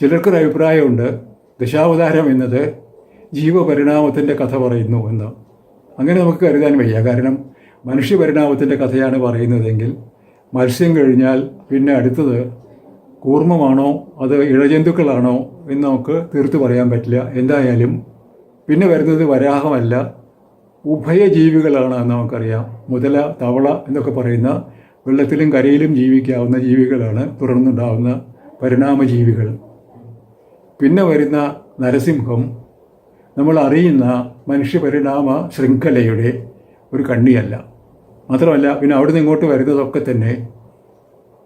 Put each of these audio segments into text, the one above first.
ചിലർക്കൊരു അഭിപ്രായമുണ്ട് ദശാവതാരം എന്നത് ജീവപരിണാമത്തിന്റെ കഥ പറയുന്നു എന്ന്. അങ്ങനെ നമുക്ക് കരുതാൻ വയ്യ. കാരണം മനുഷ്യപരിണാമത്തിന്റെ കഥയാണ് പറയുന്നതെങ്കിൽ മത്സ്യം കഴിഞ്ഞാൽ പിന്നെ അടുത്തത് കൂർമ്മമാണോ അത് ഇഴജന്തുക്കളാണോ എന്ന് നമുക്ക് തീർത്തു പറയാൻ പറ്റില്ല. എന്തായാലും പിന്നെ വരുന്നത് വരാഹമല്ല ഉഭയജീവികളാണ് എന്ന് നമുക്കറിയാം. മുതല തവള എന്നൊക്കെ പറയുന്ന വെള്ളത്തിലും കരയിലും ജീവിക്കാവുന്ന ജീവികളാണ് തുടർന്നുണ്ടാവുന്ന പരിണാമജീവികൾ. പിന്നെ വരുന്ന നരസിംഹം നമ്മൾ അറിയുന്ന മനുഷ്യപരിണാമ ശൃംഖലയുടെ ഒരു കണ്ണിയല്ല. മാത്രമല്ല പിന്നെ അവിടുന്ന് ഇങ്ങോട്ട് വരുന്നതൊക്കെ തന്നെ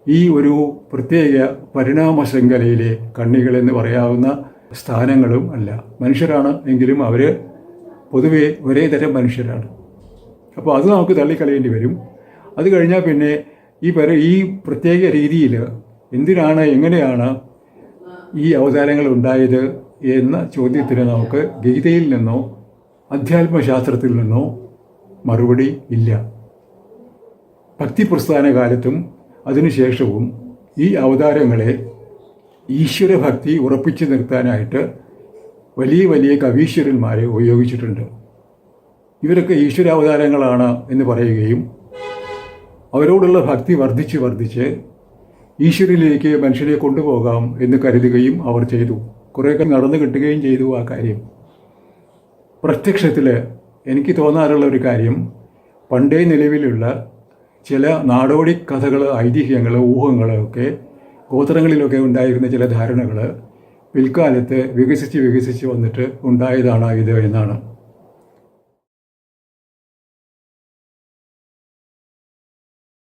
ഈ ഒരു പ്രത്യേക പരിണാമ ശൃംഖലയിലെ കണ്ണികൾ എന്ന് പറയാവുന്ന സ്ഥാനങ്ങളും അല്ല. മനുഷ്യരാണ് എങ്കിലും അവർ പൊതുവെ ഒരേ തരം മനുഷ്യരാണ്. അപ്പോൾ അത് നമുക്ക് തള്ളിക്കളയേണ്ടി വരും. അത് കഴിഞ്ഞാൽ പിന്നെ ഈ പര ഈ പ്രത്യേക രീതിയിൽ എന്തിനാണ് എങ്ങനെയാണ് ഈ അവതാരങ്ങൾ ഉണ്ടായത് എന്ന ചോദ്യത്തിന് നമുക്ക് ഗീതയിൽ നിന്നോ അധ്യാത്മശാസ്ത്രത്തിൽ നിന്നോ മറുപടി ഇല്ല. ഭക്തിപ്രസ്ഥാന കാലത്തും അതിനുശേഷവും ഈ അവതാരങ്ങളെ ഈശ്വരഭക്തി ഉറപ്പിച്ചു നിർത്താനായിട്ട് വലിയ വലിയ കവീശ്വരന്മാരെ ഉപയോഗിച്ചിട്ടുണ്ട്. ഇവരൊക്കെ ഈശ്വരാവതാരങ്ങളാണ് എന്ന് പറയുകയും അവരോടുള്ള ഭക്തി വർദ്ധിച്ച് വർദ്ധിച്ച് ഈശ്വരിലേക്ക് മനുഷ്യനെ കൊണ്ടുപോകാം എന്ന് കരുതുകയും അവർ ചെയ്തു. കുറേയൊക്കെ നടന്നു കിട്ടുകയും ചെയ്തു ആ കാര്യം. പ്രത്യക്ഷത്തിൽ എനിക്ക് തോന്നാറുള്ള ഒരു കാര്യം പണ്ടേ നിലവിലുള്ള ചില നാടോടി കഥകൾ ഐതിഹ്യങ്ങൾ ഊഹങ്ങൾ ഒക്കെ ഗോത്രങ്ങളിലൊക്കെ ഉണ്ടായിരുന്ന ചില ധാരണകൾ പിൽക്കാലത്ത് വികസിച്ച് വികസിച്ച് വന്നിട്ട് ഉണ്ടായതാണ് ഇത് എന്നാണ്.